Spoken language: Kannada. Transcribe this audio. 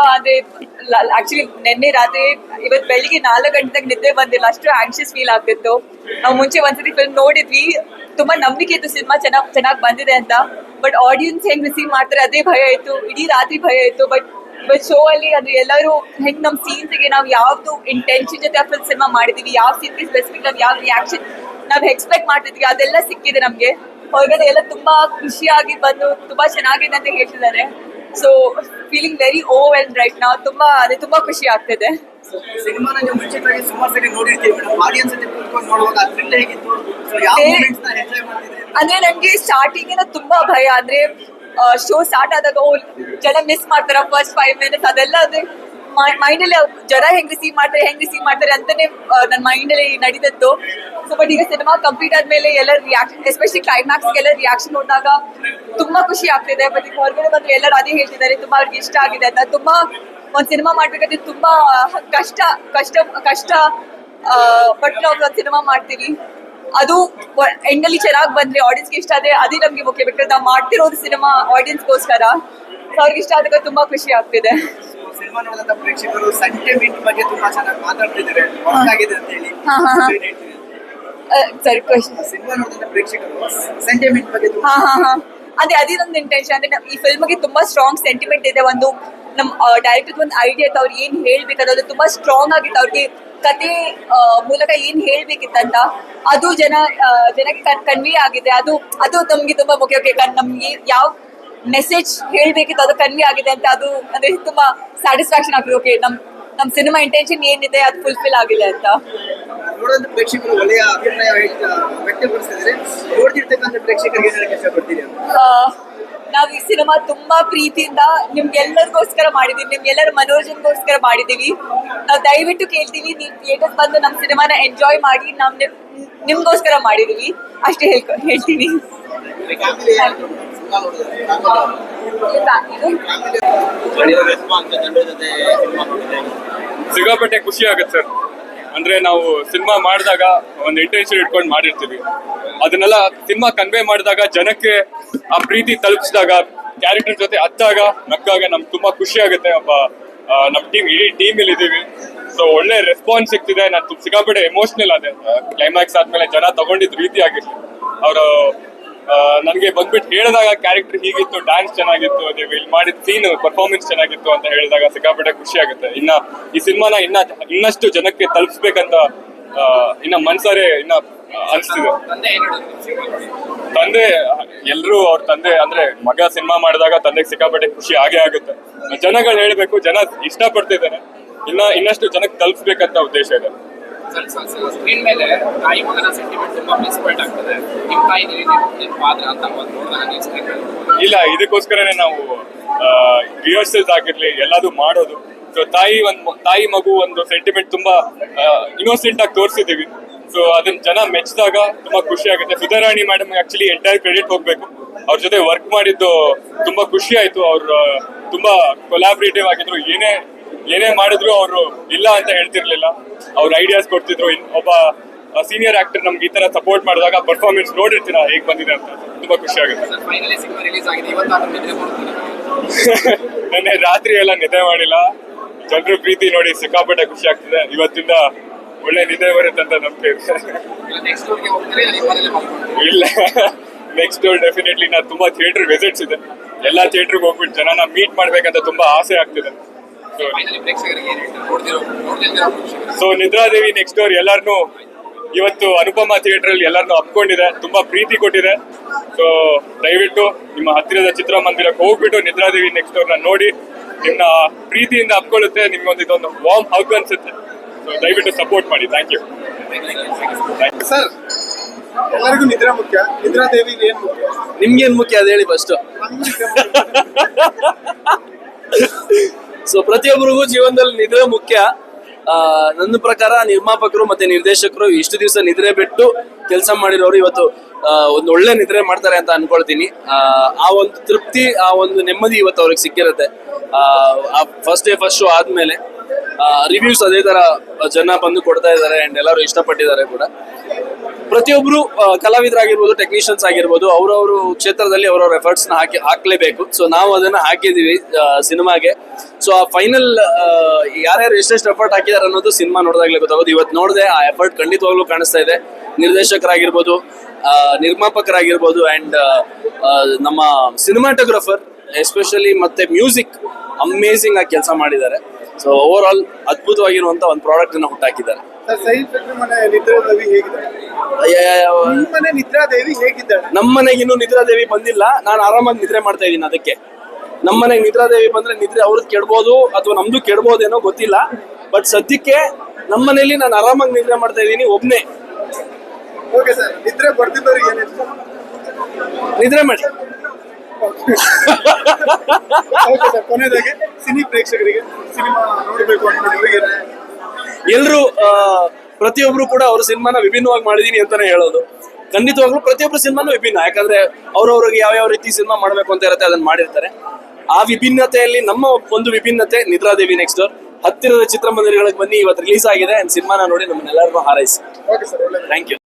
ತುಂಬಾ ಅದೇ ಆಕ್ಚುಲಿ ನಿನ್ನೆ ರಾತ್ರಿ ಇವತ್ತು ಬೆಳಿಗ್ಗೆ ನಾಲ್ಕು ಗಂಟೆಗೆ ನಿದ್ದೆ ಬಂದಿಲ್ಲ, ಅಷ್ಟು ಆಂಕ್ಷಿಯಸ್ ಫೀಲ್ ಆಗ್ತಿತ್ತು. ನಾವು ಮುಂಚೆ ಒಂದ್ಸತಿ ಫಿಲ್ಮ್ ನೋಡಿದ್ವಿ. ತುಂಬಾ ನಂಬಿಕೆ ಇತ್ತು ಸಿನಿಮಾ ಚೆನ್ನಾಗ್ ಚೆನ್ನಾಗ್ ಬಂದಿದೆ ಅಂತ. ಬಟ್ ಆಡಿಯನ್ಸ್ ಹೆಂಗ್ ರಿಸೀವ್ ಮಾಡ್ತಾರೆ ಅದೇ ಭಯ ಇತ್ತು. ಇಡೀ ರಾತ್ರಿ ಭಯ ಇತ್ತು. ಬಟ್ ಬಟ್ ಶೋ ಅಲ್ಲಿ ಅಂದ್ರೆ ಎಲ್ಲರೂ ಹೆಂಗ್ ನಮ್ ಸೀನ್ಸ್ಗೆ ನಾವು ಯಾವ್ದು ಇಂಟೆನ್ಷನ್ ಜೊತೆ ಫಿಲ್ ಸಿನಿಮಾ ಮಾಡಿದೀವಿ, ಯಾವ ಸೀನ್ಗೆ ಸ್ಪೆಸಿಫಿಕ್ ಆಗಿ ಯಾವ ರಿಯಾಕ್ಷನ್ ನಾವ್ ಎಕ್ಸ್ಪೆಕ್ಟ್ ಮಾಡ್ತಿದ್ವಿ, ಅದೆಲ್ಲ ಸಿಕ್ಕಿದೆ ನಮ್ಗೆ. ಹೊರಗಡೆ ಎಲ್ಲ ತುಂಬಾ ಖುಷಿಯಾಗಿ ಬಂದು, ತುಂಬಾ ಚೆನ್ನಾಗಿದೆ ಅಂತ ಹೇಳ್ತಿದ್ದಾರೆ. So feeling very overwhelmed right ನಾವು ತುಂಬಾ ಅದೇ ತುಂಬಾ ಖುಷಿ ಆಗ್ತಿದೆ. ಸಿನಿಮಾನ ನೀವು ಮುಂಚಿತವಾಗಿ ಸುಮಾರು ಸರಿ ನೋಡಿರ್ತೀವಿ ಮೇಡಮ್ ಆಡಿಯನ್ಸ್ ಜೊತೆ ಕೂತ್ಕೊಂಡು ನೋಡುವಾಗ ಥ್ರಿಲ್ ಹೇಗಿತ್ತು? ಸೊ ಯಾವ ಮೂಮೆಂಟ್ಸ್ನ ಎಂಜಾಯ್ ಮಾಡ್ತಿದ್ದೀರಿ? ಅಂದ್ರೆ ನಂಗೆ ಸ್ಟಾರ್ಟಿಂಗ್ ತುಂಬಾ ಭಯ. ಅಂದ್ರೆ ಶೋ ಸ್ಟಾರ್ಟ್ ಆದಾಗ ಓ ಜನ ಮಿಸ್ ಮಾಡ್ತಾರ ಫಸ್ಟ್ ಫೈವ್ ಮಿನಿಟ್ಸ್ ಅದೆಲ್ಲ ಅಂದ್ರೆ ಮೈಂಡ್ ಅಲ್ಲಿ ಜನ ಹೆಂಗ್ ರಿಸೀವ್ ಮಾಡ್ತಾರೆ, ಹೆಂಗ್ ರಿಸೀವ್ ಮಾಡ್ತಾರೆ ಅಂತಾನೆ ನನ್ನ ಮೈಂಡ್ ಅಲ್ಲಿ ನಡೀತಿತ್ತು. ಸೊ ಬಟ್ ಈಗ ಸಿನಿಮಾ ಕಂಪ್ಲೀಟ್ ಆದ್ಮೇಲೆ ಎಲ್ಲ ರಿಯಾಕ್ಷನ್ ಎಸ್ಪೆಷಲಿ ಕ್ಲೈಮ್ಯಾಕ್ಸ್ ಎಲ್ಲ ರಿಯಾಕ್ಷನ್ ನೋಡಿದಾಗ ತುಂಬಾ ಖುಷಿ ಆಗ್ತಿದೆ. ಬಟ್ ಈಗ ಹೊರಗಡೆ ಬಂದ್ರೆ ಎಲ್ಲರೂ ಅದೇ ಹೇಳ್ತಿದ್ದಾರೆ, ತುಂಬಾ ಅವ್ರಿಗೆ ಇಷ್ಟ ಆಗಿದೆ ಅಂತ. ತುಂಬಾ ಒಂದ್ ಸಿನಿಮಾ ಮಾಡ್ಬೇಕಾದ್ರೆ ತುಂಬಾ ಕಷ್ಟ ಕಷ್ಟ ಕಷ್ಟ ಬಟ್ ನಾವು ಒಂದು ಸಿನಿಮಾ ಮಾಡ್ತೀವಿ. ಅದು ಎಂಡಲ್ಲಿ ಚೆನ್ನಾಗಿ ಬಂದ್ರೆ ಆಡಿಯನ್ಸ್ಗೆ ಇಷ್ಟ ಆದ್ರೆ ಅದೇ ನಮ್ಗೆ ಮುಖ್ಯ. ಬಿಕಾಸ್ ನಾವು ಮಾಡ್ತಿರೋದು ಸಿನಿಮಾ ಆಡಿಯನ್ಸ್ಗೋಸ್ಕರ ಸೊ ಅವ್ರಿಗೆ ಇಷ್ಟ ಆದಾಗ ತುಂಬಾ ಖುಷಿ ಆಗ್ತಿದೆ. ಸಿನಿಮಾ ನೋಡಿದಂತ ಪ್ರೇಕ್ಷಕರು ಸೆಂಟಿಮೆಂಟ್ ಬಗ್ಗೆ ತುಂಬಾ ಚೆನ್ನಾಗಿ ಮಾತಾಡ್ತಿದ್ದಾರೆ. ಆಗಿದೆ ಅಂತ ಹೇಳಿ. ಸರಿ ಕ್ವಶನ್ ಸಿನಿಮಾ ನೋಡಿದಂತ ಪ್ರೇಕ್ಷಕರು ಸೆಂಟಿಮೆಂಟ್ ಬಗ್ಗೆ ಹಾ ಹಾ ಹಾ. ಅದೇ ಅದೇ ನಮ್ದು ಇಂಟೆನ್ಷನ್ ಅಂದ್ರೆ ಈ ಫಿಲ್ಮ್ಗೆ ತುಂಬಾ ಸ್ಟ್ರಾಂಗ್ ಸೆಂಟಿಮೆಂಟ್ ಇದೆ. ಒಂದು ನಮ್ಮ ಡೈರೆಕ್ಟರ್ ಒಂದು ಐಡಿಯಾ ಇತ್ತು ಅವ್ರು ಏನ್ ಹೇಳ್ಬೇಕಾದ್ರೆ ತುಂಬಾ ಸ್ಟ್ರಾಂಗ್ ಆಗಿತ್ತು. ಅವ್ರಿಗೆ ಕತೆ ಮೂಲಕ ಏನ್ ಹೇಳ್ಬೇಕಿತ್ತಂತ ಅದು ಜನ ಜನಕ್ಕೆ ಕನ್ವೆ ಆಗಿದೆ. ಅದು ಅದು ನಮ್ಗೆ ತುಂಬಾ ಮುಖ್ಯ. ಓಕೆ ನಮ್ಗೆ ಯಾವ ಮೆಸೇಜ್ ಹೇಳ್ಬೇಕಿತ್ತು ಅದು ಕನ್ವೆ ಆಗಿದೆ ಅಂತ ಅದು ಅಂದ್ರೆ ತುಂಬಾ ಸ್ಯಾಟಿಸ್ಫ್ಯಾಕ್ಷನ್ ಆಗ್ತದೆ. ಓಕೆ ನಮ್ ನಮ್ ಸಿನಿಮಾ ಇಂಟೆನ್ಷನ್ ಏನಿದೆ ಅದು ಫುಲ್ಫಿಲ್ ಆಗಿದೆ ಅಂತ. ಪ್ರೇಕ್ಷಕರು ಒಳ್ಳೆಯ ಅಭಿಪ್ರಾಯ ನೋಡ್ತಿರ್ತಕ್ಕಂಥ ಪ್ರೇಕ್ಷಕರಿಗೆ ಇಷ್ಟಪಡ್ತೀರಿ ಆ, ನಾವು ಈ ಸಿನಿಮಾ ತುಂಬಾ ಪ್ರೀತಿಯಿಂದ ನಿಮ್ಗೆಲ್ಲರಿಗೋಸ್ಕರ ಮಾಡಿದೀವಿ ನಿಮ್ಗೆಲ್ಲರ ಮನೋರಂಜನೆಗೋಸ್ಕರ ಮಾಡಿದೀವಿ. ನಾವು ದಯವಿಟ್ಟು ಕೇಳ್ತೀವಿ ನೀವು ಥಿಯೇಟರ್ ಬಂದು ನಮ್ಮ ಸಿನಿಮಾನ ಎಂಜಾಯ್ ಮಾಡಿ ನಾವು ನಿಮ್- ನಿಮ್ಗೋಸ್ಕರ ಮಾಡಿದೀವಿ. ಅಷ್ಟೇ ಹೇಳ್ಕೊ ಹೇಳ್ತೀನಿ ಸಿನಿಮಾ ಖುಷಿ ಆಗುತ್ತೆ ಸರ್. ಅಂದ್ರೆ ನಾವು ಸಿನಿಮಾ ಮಾಡಿದಾಗ ಒಂದು ಇಂಟೆನ್ಷನ್ ಇಟ್ಕೊಂಡು ಮಾಡಿರ್ತೀವಿ. ಅದನ್ನೆಲ್ಲ ಸಿನಿಮಾ ಕನ್ವೆ ಮಾಡಿದಾಗ ಜನಕ್ಕೆ ಆ ಪ್ರೀತಿ ತಲುಪಿಸಿದಾಗ ಕ್ಯಾರೆಕ್ಟರ್ ಜೊತೆ ಹತ್ತಾಗ ನಕ್ಕಾಗ ನಮ್ಗೆ ತುಂಬಾ ಖುಷಿ ಆಗುತ್ತೆ. ಒಬ್ಬ ನಮ್ಮ ನಮ್ ಟೀಮ್ ಇಡೀ ಟೀಮ್ ಅಲ್ಲಿ ಇದೀವಿ. ಸೊ ಒಳ್ಳೆ ರೆಸ್ಪಾನ್ಸ್ ಸಿಗ್ತಿದೆ. ನಾನು ಸಿಗಾಪಡೆ ಎಮೋಷನಲ್ ಅದೇ ಕ್ಲೈಮ್ಯಾಕ್ಸ್ ಆದ್ಮೇಲೆ ಜನ ತಗೊಂಡಿದ್ ರೀತಿ ಆಗಿರ್ಲಿ ಅವರು ನನಗೆ ಬಂದ್ಬಿಟ್ಟು ಹೇಳಿದಾಗ ಕ್ಯಾರೆಕ್ಟರ್ ಹೀಗಿತ್ತು ಡ್ಯಾನ್ಸ್ ಚೆನ್ನಾಗಿತ್ತು ನೀವು ಇಲ್ಲಿ ಮಾಡಿದ ಸೀನ್ ಪರ್ಫಾರ್ಮೆನ್ಸ್ ಚೆನ್ನಾಗಿತ್ತು ಅಂತ ಹೇಳಿದಾಗ ಸಿಕ್ಕಾಪಟ್ಟೆ ಖುಷಿ ಆಗುತ್ತೆ. ಇನ್ನ ಈ ಸಿನಿಮಾನ ಇನ್ನ ಇನ್ನಷ್ಟು ಜನಕ್ಕೆ ತಲುಪಿಸ್ಬೇಕಂತ ಇನ್ನ ಮನ್ಸಾರೆ ಇನ್ನ ಅನಿಸ್ತಿದೆ. ತಂದೆ ಎಲ್ಲರೂ ಅವ್ರ ತಂದೆ, ಅಂದ್ರೆ ಮಗ ಸಿನಿಮಾ ಮಾಡಿದಾಗ ತಂದೆಗೆ ಸಿಕ್ಕಾಪಟ್ಟೆ ಖುಷಿ ಆಗೇ ಆಗುತ್ತೆ. ಜನಗಳು ಹೇಳ್ಬೇಕು, ಜನ ಇಷ್ಟಪಡ್ತಿದ್ದಾರೆ. ಇನ್ನ ಇನ್ನಷ್ಟು ಜನಕ್ಕೆ ತಲುಪಿಸ್ಬೇಕಂತ ಉದ್ದೇಶ ಇದೆ. ಸ್ಕ್ರೀನ್ ಮೇಲೆ ತಾಯಿ ಮಗನ ಸೆಂಟಿಮೆಂಟ್ ತುಂಬಾ ಆಗ್ತದೆ. ನಿಮ್ಮ ತಾಯಿ ನಿಮ್ಮ ಫಾದರ್ ಅಂತ ಇಲ್ಲ, ಇದಕ್ಕೋಸ್ಕರನೇ ನಾವು ರಿಹರ್ಸಲ್ಸ್ ಆಗಿರ್ಲಿ ಎಲ್ಲದೂ ಮಾಡೋದು. ಸೊ ತಾಯಿ ಒಂದ್ ತಾಯಿ ಮಗು ಒಂದು ಸೆಂಟಿಮೆಂಟ್ ತುಂಬಾ ಇನ್ನೋಸೆಂಟ್ ಆಗಿ ತೋರಿಸಿದೀವಿ ಸೊ ಅದನ್ನ ಜನ ಮೆಚ್ಚಿದಾಗ ತುಂಬಾ ಖುಷಿ ಆಗುತ್ತೆ. Sudharani madam actually entire credit ಹೋಗ್ಬೇಕು. ಅವ್ರ ಜೊತೆ ವರ್ಕ್ ಮಾಡಿದ್ದು ತುಂಬಾ ಖುಷಿ ಆಯ್ತು. ಅವ್ರು ತುಂಬಾ ಕೊಲಾಬ್ರೇಟಿವ್ ಆಗಿದ್ರು. ಏನೇ ಏನೇ ಮಾಡಿದ್ರು ಅವರು ಇಲ್ಲ ಅಂತ ಹೇಳ್ತಿರ್ಲಿಲ್ಲ. ಅವ್ರ ಐಡಿಯಾಸ್ ಕೊಡ್ತಿದ್ರು. ಒಬ್ಬ ಸೀನಿಯರ್ ಆಕ್ಟರ್ ನಮ್ಗೆ ಈ ತರ ಸಪೋರ್ಟ್ ಮಾಡಿದಾಗ ಪರ್ಫಾರ್ಮೆನ್ಸ್ ನೋಡಿರ್ತೀರ ಹೇಗ್ ಬಂದಿದೆ ಅಂತ. ತುಂಬಾ ಖುಷಿ ಆಗುತ್ತೆ. ನೆನ್ನೆ ರಾತ್ರಿ ಎಲ್ಲ ನಿದ್ದೆ ಮಾಡಿಲ್ಲ. ಜನರು ಪ್ರೀತಿ ನೋಡಿ ಸಿಕ್ಕಾಪಟ್ಟೆ ಖುಷಿ ಆಗ್ತಿದೆ. ಇವತ್ತಿಂದ ಒಳ್ಳೆ ನಿದ್ದೆ ಬರುತ್ತೆ ಅಂತ ನಂಬಿಕೆ ಇಲ್ಲ ನೆಕ್ಸ್ಟ್ ಇಲ್ಲ ಡೆಫಿನೆಟ್ಲಿ ನಾ ತುಂಬಾ ಥಿಯೇಟರ್ ವಿಸಿಟ್ಸ್ ಇದೆ. ಎಲ್ಲಾ ಥಿಯೇಟರ್ಗೆ ಹೋಗ್ಬಿಟ್ಟು ಜನನ ಮೀಟ್ ಮಾಡ್ಬೇಕಂತ ತುಂಬಾ ಆಸೆ ಆಗ್ತಿದೆ. ಸೊ ನಿದ್ರಾದೇವಿ ನೆಕ್ಸ್ಟ್ ಡೋರ್ ಎಲ್ಲರನ್ನೂ ಇವತ್ತು ಅನುಪಮ ಥಿಯೇಟರ್ ಅಲ್ಲಿ ಎಲ್ಲರನ್ನೂ ಅಪ್ಕೊಂಡಿದೆ ತುಂಬಾ ಪ್ರೀತಿ ಕೊಟ್ಟಿದೆ. ಸೊ ದಯವಿಟ್ಟು ನಿಮ್ಮ ಹತ್ತಿರದ ಚಿತ್ರಮಂದಿರಕ್ಕೆ ಹೋಗ್ಬಿಟ್ಟು ನಿದ್ರಾದೇವಿ ನೆಕ್ಸ್ಟ್ ಡೋರ್ನ ನ ನೋಡಿ. ನಿಮ್ಮ ಪ್ರೀತಿಯಿಂದ ಅಪ್ಕೊಳ್ಳುತ್ತೆ ನಿಮ್ಗೊಂದು ಇದೊಂದು ವಾಮ್ ಹಗ್ ಅನ್ಸುತ್ತೆ. ಸೊ ದಯವಿಟ್ಟು ಸಪೋರ್ಟ್ ಮಾಡಿ. ಥ್ಯಾಂಕ್ ಯು ಸರ್ ಎಲ್ಲರಿಗೂ ನಿದ್ರಾ ಮುಖ್ಯ. ನಿದ್ರಾ ನಿಮ್ಗೆ ಏನ್ ಮುಖ್ಯ? ನಿಮ್ಗೇನ್ ಮುಖ್ಯ ಅದ್ ಹೇಳಿ ಫಸ್ಟ್ ಸೊ ಪ್ರತಿಯೊಬ್ಬರಿಗೂ ಜೀವನದಲ್ಲಿ ನಿದ್ರೆ ಮುಖ್ಯ. ಆ, ನನ್ನ ಪ್ರಕಾರ ನಿರ್ಮಾಪಕರು ಮತ್ತೆ ನಿರ್ದೇಶಕರು ಇಷ್ಟು ದಿವಸ ನಿದ್ರೆ ಬಿಟ್ಟು ಕೆಲಸ ಮಾಡಿರೋರು ಇವತ್ತು ಆ, ಒಂದು ಒಳ್ಳೆ ನಿದ್ರೆ ಮಾಡ್ತಾರೆ ಅಂತ ಅನ್ಕೊಳ್ತೀನಿ. ಆ, ಆ ಒಂದು ತೃಪ್ತಿ ಆ ಒಂದು ನೆಮ್ಮದಿ ಇವತ್ತು ಅವ್ರಿಗೆ ಸಿಕ್ಕಿರುತ್ತೆ. ಫಸ್ಟ್ ಡೇ ಫಸ್ಟ್ ಶೋ ಆದ್ಮೇಲೆ. ರಿವ್ಯೂಸ್ ಅದೇ ತರ ಜನ ಬಂದು ಕೊಡ್ತಾ ಇದ್ದಾರೆ ಅಂಡ್ ಎಲ್ಲರೂ ಇಷ್ಟಪಟ್ಟಿದ್ದಾರೆ ಕೂಡ. ಪ್ರತಿಯೊಬ್ರು ಆ, ಕಲಾವಿದರಾಗಿರ್ಬೋದು ಟೆಕ್ನಿಷಿಯನ್ಸ್ ಆಗಿರ್ಬೋದು ಅವ್ರವ್ರ ಕ್ಷೇತ್ರದಲ್ಲಿ ಅವರವ್ರ ಎಫರ್ಟ್ಸ್ನ ಹಾಕಿ ಹಾಕ್ಲೇಬೇಕು. ಸೊ ನಾವು ಅದನ್ನ ಹಾಕಿದೀವಿ ಸಿನಿಮಾಗೆ. ಸೊ ಆ ಫೈನಲ್ ಯಾರ್ಯಾರು ಎಷ್ಟೆಷ್ಟು ಎಫರ್ಟ್ ಹಾಕಿದಾರೆ ಅನ್ನೋದು ಸಿನಿಮಾ ನೋಡಿದಾಗಲೇ ಗೊತ್ತಾಗೋದು. ಇವತ್ತು ನೋಡಿದೆ ಆ ಎಫರ್ಟ್ ಖಂಡಿತವಾಗ್ಲೂ ಕಾಣಿಸ್ತಾ ಇದೆ. ನಿರ್ದೇಶಕರಾಗಿರ್ಬೋದು ನಿರ್ಮಾಪಕರಾಗಿರ್ಬೋದು ಅಂಡ್ ನಮ್ಮ ಸಿನಿಮಾಟೋಗ್ರಫರ್ ಎಸ್ಪೆಷಲಿ ಮತ್ತೆ ಮ್ಯೂಸಿಕ್ ಅಮೇಝಿಂಗ್ ಆಗಿ ಕೆಲಸ ಮಾಡಿದ್ದಾರೆ. ಸೊ ಓವರ್ ಆಲ್ ಅದ್ಭುತವಾಗಿರುವಂತ ಒಂದು ಪ್ರಾಡಕ್ಟ್ ಅನ್ನ ಹುಟ್ಟಾಕಿದ್ದಾರೆ. ನಮ್ಮನೆಗೆ ಇನ್ನೂ ನಿದ್ರಾದೇವಿ ಬಂದಿಲ್ಲ. ನಾನು ಆರಾಮಾಗಿ ನಿದ್ರೆ ಮಾಡ್ತಾ ಇದ್ದೀನಿ ಅದಕ್ಕೆ. ನಮ್ಮನೆಗೆ ನಿದ್ರಾದೇವಿ ಬಂದ್ರೆ ನಿದ್ರೆ ಅವ್ರದ್ದು ಕೆಡ್ಬೋದು ಅಥವಾ ನಮ್ದು ಕೆಡ್ಬೋದೇನೋ ಗೊತ್ತಿಲ್ಲ. ಬಟ್ ಸದ್ಯಕ್ಕೆ ನಮ್ಮನೇಲಿ ನಾನು ಆರಾಮಾಗಿ ನಿದ್ರೆ ಮಾಡ್ತಾ ಇದ್ದೀನಿ ಒಬ್ನೇ. ನಿದ್ರೆ ಮಾಡಿ. ಓಕೆ ಸರ್ ಕೊನೆಯದಾಗಿ ಸಿನಿ ಪ್ರೇಕ್ಷಕರಿಗೆ ಸಿನಿಮಾ ನೋಡಬೇಕು ಅನ್ಕೊಂಡವರಿಗೆ ಎಲ್ಲರೂ ಪ್ರತಿಯೊಬ್ರು ಕೂಡ ಅವ್ರ ಸಿನಿಮಾನ ವಿಭಿನ್ನವಾಗಿ ಮಾಡಿದೀನಿ ಅಂತಾನೆ ಹೇಳೋದು. ಖಂಡಿತವಾಗ್ಲೂ ಪ್ರತಿಯೊಬ್ಬರು ಸಿನಿಮಾನು ವಿಭಿನ್ನ. ಯಾಕಂದ್ರೆ ಅವ್ರವ್ರಿಗೆ ಯಾವ ಯಾವ ರೀತಿ ಸಿನಿಮಾ ಮಾಡ್ಬೇಕು ಅಂತ ಇರುತ್ತೆ ಅದನ್ನ ಮಾಡಿರ್ತಾರೆ. ಆ ವಿಭಿನ್ನತೆಯಲ್ಲಿ ನಮ್ಮ ಒಂದು ವಿಭಿನ್ನತೆ ನಿದ್ರಾದೇವಿ ನೆಕ್ಸ್ಟ್ ಹತ್ತಿರದ ಚಿತ್ರಮಂದಿರಗಳಿಗೆ ಬನ್ನಿ ಇವತ್ತು ರಿಲೀಸ್ ಆಗಿದೆ ಅಂಡ್ ಸಿನಿಮಾನ ನೋಡಿ ನಮ್ಮನ್ನೆಲ್ಲರಿಗೂ ಹಾರೈಸಿ. Thank you